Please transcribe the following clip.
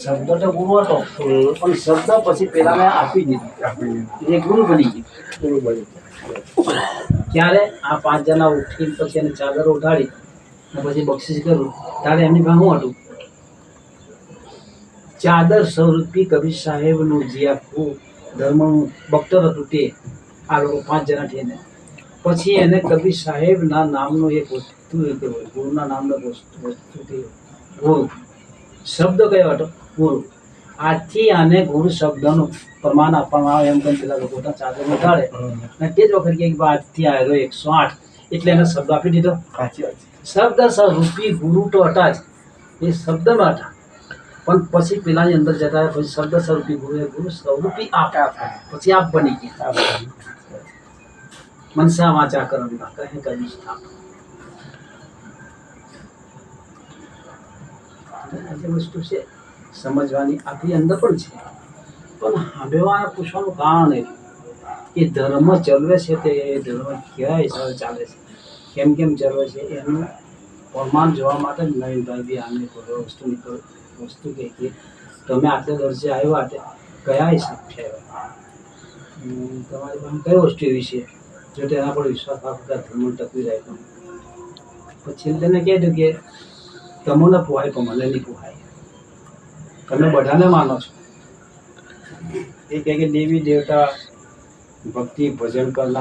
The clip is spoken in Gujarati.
શબ્દ તો ગુરુ હતો પણ શબ્દ પછી પેલાને આપી દીધું. એ ગુરુ બની ગયું. ત્યારે આ પાંચ જણા ઉઠીને પછી એને ચાદર ઉઠાડી અને પછી બક્ષિસ કરું ત્યારે એમની પાસે શું હતું? ચાદર સ્વરૂપી કબીર સાહેબનું જે આખું ધર્મનું બખ્તર હતું તે આ લોકો પાંચ જણા થઈને. પછી એને કબીર સાહેબના નામનું એક વસ્તુ ગુરુના નામનો વસ્તુ ગુરુ શબ્દ કયો હતો? ગુરુ. આજથી આને ગુરુ શબ્દનું પ્રમાણ આપવામાં આવે એમ કરીને પેલા લોકો ચાદર ઉઠાડે અને તે જ વખત કે આજથી આવ્યો એકસો આઠ. એટલે એને શબ્દ આપી દીધો. શબ્દ સ્વરૂપી ગુરુ તો હતા જ. એ શબ્દમાં હતા. પણ પછી પેલાની અંદર જતા પછી શબ્દ સ્વરૂપી ગુરુ એ ગુરુ સ્વરૂપી આપ. પછી આપ બની ગયા. મનસા વાચા કરંતા કહે કદી સ્થાપ આ જે વસ્તુ છે, સમજવાની આપણી અંદર પણ છે. પણ હંભેવા પૂછવાનું કારણ એ કે ધર્મ ચલવે છે તે, ધર્મ કયા હિસાબે ચાલે છે. કેમ કેમ ચલવે છે એનું પ્રમાણ જોવા માટે જ નવીનભાઈ બી આને કોઈ વસ્તુ નીકળ વસ્તુ કહે કે તમે આટલે વર્ષે આવ્યા તે કયા હિસાબથી આવ્યા તમારી પાસે કઈ વસ્તુ એવી છે જો તેના પર વિશ્વાસ રાખો કે ધર્મ ટકી રાખ્યો પછી તેને કહેતું કે તમને પોહાય પણ મને નહીં પોહાય તમે બધાને માનો છો? એ કહે કે દેવી દેવતા ભક્તિ ભજન કરનાર